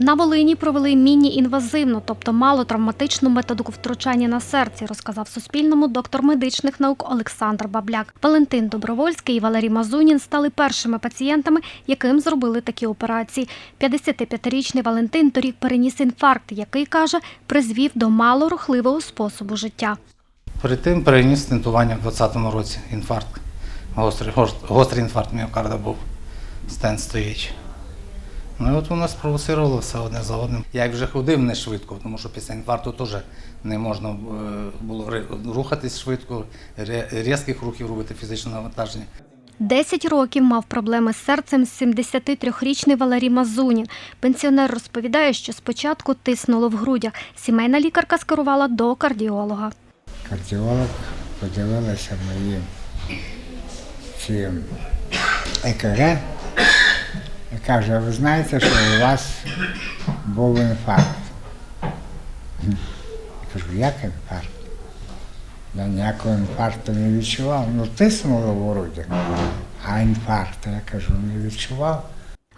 На Волині провели міні-інвазивну, тобто малотравматичну методику втручання на серці, розказав Суспільному доктор медичних наук Олександр Бабляк. Валентин Добровольський і Валерій Мазунін стали першими пацієнтами, яким зробили такі операції. 55-річний Валентин торік переніс інфаркт, який каже, призвів до малорухливого способу життя. Перед тим переніс стентування в 2020 році інфаркт. Гострий, гос- гострий інфаркт міокарда був. Стенд стоїть. Ну і от воно спровоцировало все одне за одним. Я вже ходив не швидко, тому що після інфаркту теж не можна е, було рухатись швидко, різких рухів робити фізичне навантаження. 10 років мав проблеми з серцем 73-річний Валерій Мазунін. Пенсіонер розповідає, що спочатку тиснуло в грудях. Сімейна лікарка скерувала до кардіолога. кардіолог подивилася мої ці ЕКГ каже, «А ви знаєте, що у вас був інфаркт. Я кажу, як інфаркт? Я ніякого інфаркту не відчував. Ну, тиснуло в грудях, а інфаркту, я кажу, не відчував.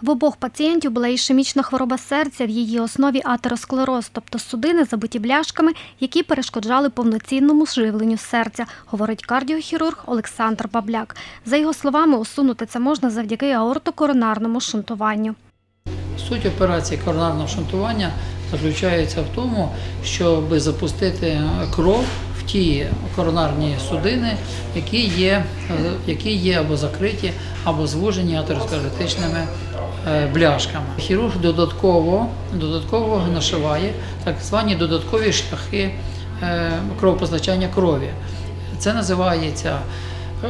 В обох пацієнтів була ішемічна хвороба серця, в її основі атеросклероз, тобто судини, забиті бляшками, які перешкоджали повноцінному живленню серця, говорить кардіохірург Олександр Бабляк. За його словами, усунути це можна завдяки аортокоронарному шунтуванню. Суть операції коронарного шунтування заключається в тому, щоб запустити кров ті коронарні судини, які є, які є або закриті, або звужені атеросклеротичними е, бляшками. Хірург додатково, додатково нашиває так звані додаткові шляхи е, кровопостачання крові. Це називається е,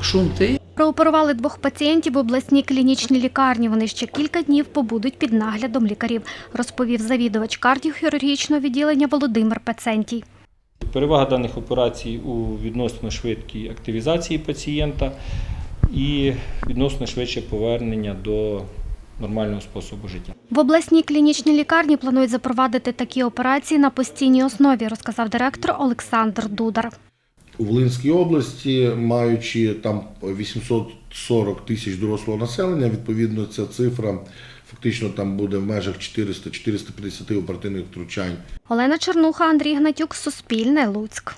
шунти. Прооперували двох пацієнтів в обласній клінічній лікарні. Вони ще кілька днів побудуть під наглядом лікарів, розповів завідувач кардіохірургічного відділення Володимир Пецентій. Перевага даних операцій у відносно швидкій активізації пацієнта і відносно швидше повернення до нормального способу життя. В обласній клінічній лікарні планують запровадити такі операції на постійній основі, розказав директор Олександр Дудар. У Волинській області, маючи там 840 тисяч дорослого населення, відповідно ця цифра фактично там буде в межах 400-450 оперативних втручань Олена Чернуха, Андрій Гнатюк, Суспільне, Луцьк.